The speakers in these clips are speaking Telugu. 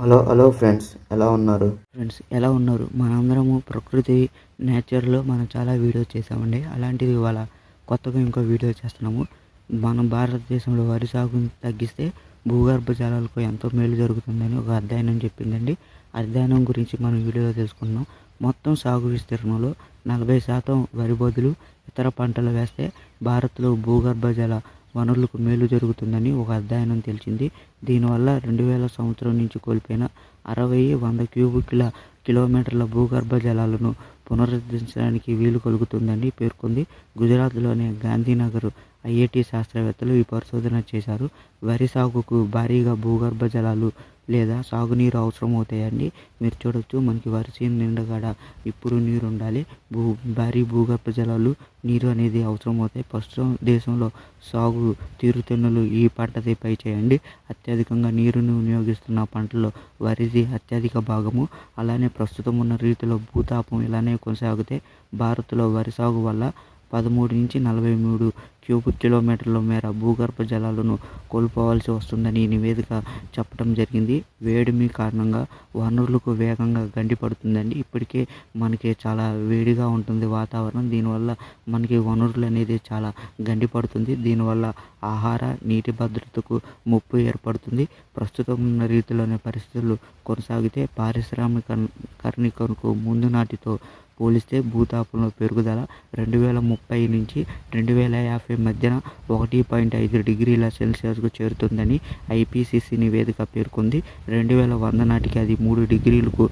హలో హలో ఫ్రెండ్స్ ఎలా ఉన్నారు? ఫ్రెండ్స్ ఎలా ఉన్నారు? మనందరము ప్రకృతి నేచర్లో మనం చాలా వీడియో చేసామండి. అలాంటిది ఇవాళ కొత్తగా ఇంకో వీడియో చేస్తున్నాము. మనం భారతదేశంలో వరి సాగుని తగ్గిస్తే భూగర్భ జలాలకు ఎంతో మేలు జరుగుతుందని ఒక అధ్యయనం చెప్పిందండి. అధ్యయనం గురించి మనం వీడియోలో తెలుసుకున్నాం మొత్తం సాగు విస్తీర్ణంలో నలభై శాతం వరి బదులు ఇతర పంటలు వేస్తే భారత్లో భూగర్భ జల వనరులకు మేలు జరుగుతుందని ఒక అధ్యయనం తెలిసింది. దీనివల్ల రెండు వేల సంవత్సరం నుంచి కోల్పోయిన అరవై వంద క్యూబిక్ల కిలోమీటర్ల భూగర్భ జలాలను పునరుద్ధరించడానికి వీలు కలుగుతుందని పేర్కొంది. గుజరాత్లోని గాంధీనగర్ ఐఐటి శాస్త్రవేత్తలు ఈ పరిశోధన చేశారు. వరి సాగుకు భారీగా భూగర్భ జలాలు లేదా సాగునీరు అవసరం అవుతాయండి. మీరు చూడొచ్చు మనకి వరి చేను నిండగాడ ఇప్పుడు నీరు ఉండాలి భూ భారీ భూగర్భ జలాలు నీరు అనేది అవసరం అవుతాయి. ప్రస్తుతం దేశంలో సాగు తీరుతెన్నులు ఈ పంటది పై చేయండి. అత్యధికంగా నీరును వినియోగిస్తున్న పంటలో వరిది అత్యధిక భాగము. అలానే ప్రస్తుతం ఉన్న రీతిలో భూతాపం ఇలానే కొనసాగితే భారత్లో వరి సాగు వల్ల పదమూడు నుంచి నలభై మూడు క్యూబిక్ కిలోమీటర్ల మేర భూగర్భ జలాలను కోల్పోవాల్సి వస్తుందని నివేదిక చెప్పడం జరిగింది. వేడిమి కారణంగా వనరులకు వేగంగా గండిపడుతుందండి ఇప్పటికే మనకి చాలా వేడిగా ఉంటుంది వాతావరణం. దీనివల్ల మనకి వనరులు అనేది చాలా గండిపడుతుంది. దీనివల్ల ఆహార నీటి భద్రతకు ముప్పు ఏర్పడుతుంది. ప్రస్తుతం ఉన్న రీతిలోని పరిస్థితులు కొనసాగితే పారిశ్రామికరణకు ముందు నాటితో పోలిస్తే భూతాపంలో పెరుగుదల రెండు వేల ముప్పై నుంచి రెండు వేల యాభై మధ్యన ఒకటి పాయింట్ ఐదు డిగ్రీల సెల్సియస్కు చేరుతుందని ఐపీసీసీ నివేదిక పేర్కొంది. రెండు వేల వంద నాటికి అది మూడు డిగ్రీలకు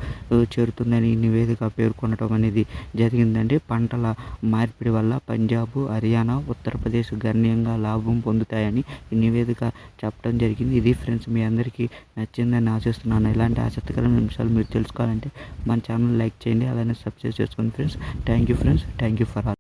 చేరుతుందని నివేదిక పేర్కొనడం అనేది జరిగిందండి పంటల మార్పిడి వల్ల పంజాబ్ హర్యానా ఉత్తరప్రదేశ్ గణనీయంగా లాభం పొందుతాయని ఈ నివేదిక చెప్పడం జరిగింది. ఇది ఫ్రెండ్స్ మీ అందరికీ నచ్చిందని ఆశిస్తున్నాను. ఇలాంటి ఆసక్తికరమైన నిమిషాలు మీరు తెలుసుకోవాలంటే మన ఛానల్ లైక్ చేయండి. అలానే సబ్స్క్రైబ్ చేసుకోండి friends. Thank you friends. Thank you for all.